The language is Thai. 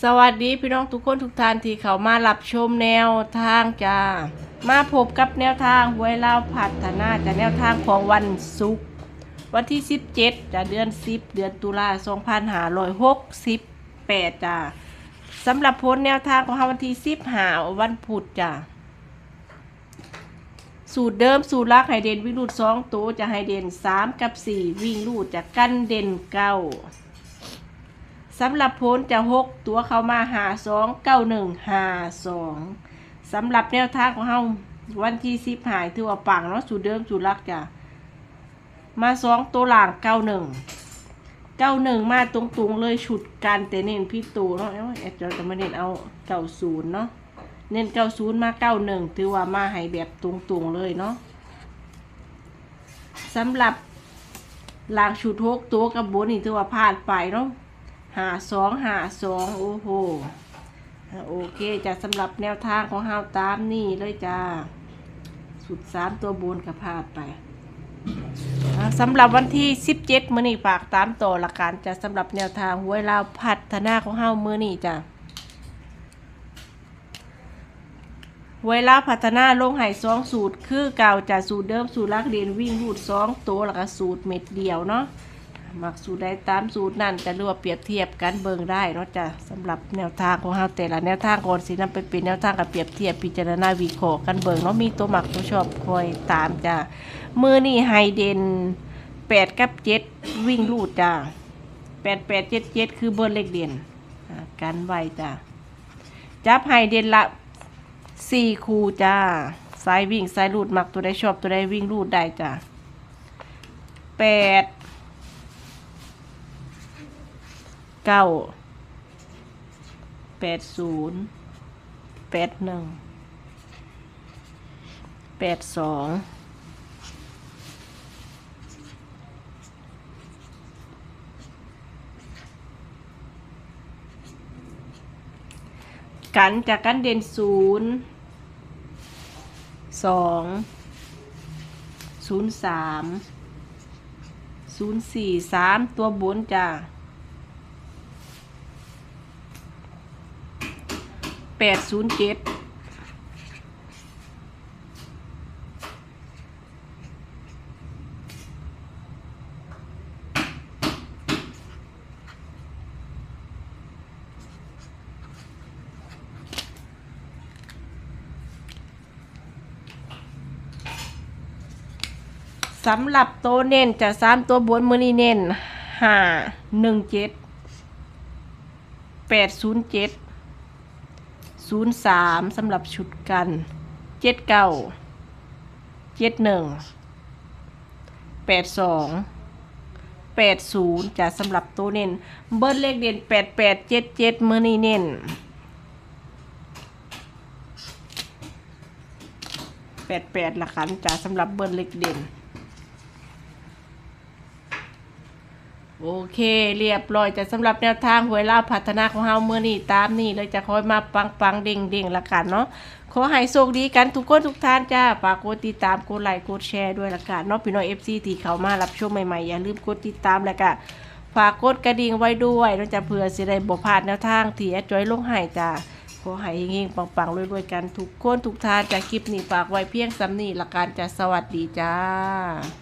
สวัสดีพี่น้องทุกคนทุกท่านที่เขามารับชมแนวทางจ้า มาพบกับแนวทางหวยลาพัฒนาจากแนวทางของวันศุกร์วันที่ 17จ้าเดือน 10 เดือนตุลา2568จ้าสำหรับผลแนวทางของเราวันที่10หาวันพุธจ้าสูตรเดิมสูตรลักไฮเดนวิ่งรูด2ตัวจะไฮเดน3 กับ 4 วิ่งรูดจากกันเด่นเก้า สำหรับโพนจะหกตัวเข้ามาหาสองเก้าหนึ่งหาสองสำหรับแนวทางของเฮาวันที่สิบหายถือว่าปังเนาะสูตรเดิมสูตรลักจ้ะมาสองตัวหลังเก้าหนึ่งเก้าหนึ่งมาตรงๆเลยฉุดกันแต่เน้นพี่ตูเนาะเอ้ยแอดจะมาเน้นเอาเก้าศูนย์เนาะเน้นเก้าศูนย์มาเก้าหนึ่งถือว่ามาให้แบบตรงๆเลยเนาะสำหรับหลังฉุดหกตัวกับบนนี่ถือว่าพลาดไปเนาะ หาสองหาสองโอ้โหโอเคจะสำหรับแนวทางของเฮาตามนี่เลยจ้า สุดสามตัวบนกับพาดไปสำหรับวันที่ 17 มื้อนี้ฝากตามต่อละกันจะสำหรับแนวทางหวยลาวพัฒนาของเฮามื้อนี้จ้ะหวยลาวพัฒนาลงไห้สองสูตร คือเก่าจากสูตรเดิมสูตรลักเรียนวิ่งรูดสองตัวแล้วก็สูตรเม็ดเดียวเนาะ มักสูตรใดตามสูตรนั่นจะรวบเปรียบเทียบกันเบิ่งได้เนาะจ้ะสำหรับแนวทางของเฮาแต่ละแนวทางก่อนสินำไปเป็นแนวทางกับเปรียบเทียบพิจารณาวิเคราะห์กันเบิ่งเนาะมีตัวหมักตัวชอบคอยตามจ้ะมือนี่ไฮเดนแปดกับเจ็ดวิ่งลูดจ้ะแปดแปดเจ็ดเจ็ดคือเบอร์เลขเด่นอ่ากันไว้จ้ะจับไฮเดนละสี่คูจ้าสายวิ่งสายลูดหมักตัวใดชอบตัวใดวิ่งลูดได้จ้ะแปด เก้าแปดศูนย์แปดหนึ่งแปดสองกันจากกันเด่นศูนย์สองศูนย์สามศูนย์สี่สามตัวบนจ้า แปดศูนย์เจ็ดสำหรับตัวเน้นจะสามตัวบนมือนี้เน้นห้าหนึ่งเจ็ดแปดศูนย์เจ็ด ศูนย์สามสำหรับชุดกันเจ็ดเก้าเจ็ดหนึ่งแปดสองแปดศูนย์จะสำหรับตัวเน้น เบิร์เลขเด่นแปดแปดเจ็ดเจ็ดเมื่อนี้เน้นแปดแปดละคันจะสำหรับเบิร์เลขเด่น โอเค เรียบร้อยจะสำหรับแนวทางหวยลาวพัฒนาของเฮาเมื่อนี้ตามนี่เลยจะคอยมาปังปังๆเด้งเด้งๆละกันเนาะขอให้โชคดีกันทุกคนทุกท่านจ้าฝากกดติดตามกดไลค์กดแชร์ด้วยละกันเนาะพี่น้อง FC ที่เขามารับชมใหม่ๆอย่าลืมกดติดตามแล้วก็ฝากกดกระดิ่งไว้ด้วยเนาะจะเผื่อสิได้บ่พลาดแนวทางที่แอดจอยลงให้จ้าขอให้เฮงๆปังๆรวยๆกันทุกคนทุกท่านจากคลิปนี้ฝากไว้เพียงสำนี้ละกันจ้าสวัสดีจ้า